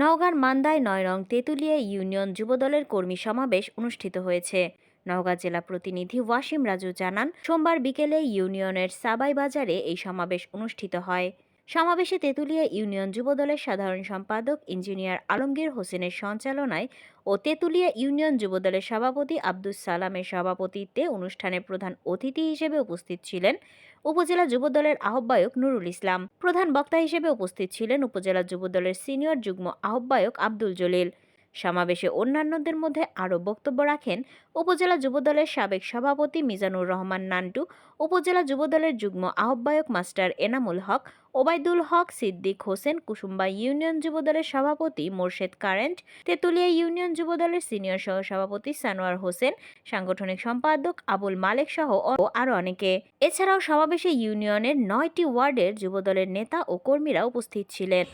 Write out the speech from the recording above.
নওগাঁর মান্দায় নয় রং তেঁতুলিয়া ইউনিয়ন যুবদলের কর্মী সমাবেশ অনুষ্ঠিত হয়েছে। নওগাঁ জেলা প্রতিনিধি ওয়াসিম রাজু জানান, সোমবার বিকেলে ইউনিয়নের সাবাই বাজারে এই সমাবেশ অনুষ্ঠিত হয়। সমাবেশে তেঁতুলিয়া ইউনিয়ন যুবদলের সাধারণ সম্পাদক ইঞ্জিনিয়ার আলমগীর হোসেনের সঞ্চালনায় ও তেঁতুলিয়া ইউনিয়ন যুবদলের সভাপতি আব্দুস সালামের সভাপতিত্বে অনুষ্ঠানে প্রধান অতিথি হিসেবে উপস্থিত ছিলেন উপজেলা যুবদলের আহ্বায়ক নুরুল ইসলাম, প্রধান বক্তা হিসেবে উপস্থিত ছিলেন উপজেলা যুবদলের সিনিয়র যুগ্ম আহ্বায়ক আব্দুল জলিল। সমাবেশে অন্যান্যদের মধ্যে আরও বক্তব্য রাখেন উপজেলা যুবদলের সাবেক সভাপতি মিজানুর রহমান নান্টু, উপজেলা যুবদলের যুগ্ম আহ্বায়ক মাস্টার এনামুল হক, ওবায়দুল হক, সিদ্দিক হোসেন, কুসুম্বা ইউনিয়ন যুবদলের সভাপতি মোর্শেদ কারেন্ট, তেঁতুলিয়া ইউনিয়ন যুবদলের সিনিয়র সহ সভাপতি সানোয়ার হোসেন, সাংগঠনিক সম্পাদক আবুল মালেক সহ আরও অনেকে। এছাড়াও সমাবেশে ইউনিয়নের নয়টি ওয়ার্ডের যুবদলের নেতা ও কর্মীরা উপস্থিত ছিলেন।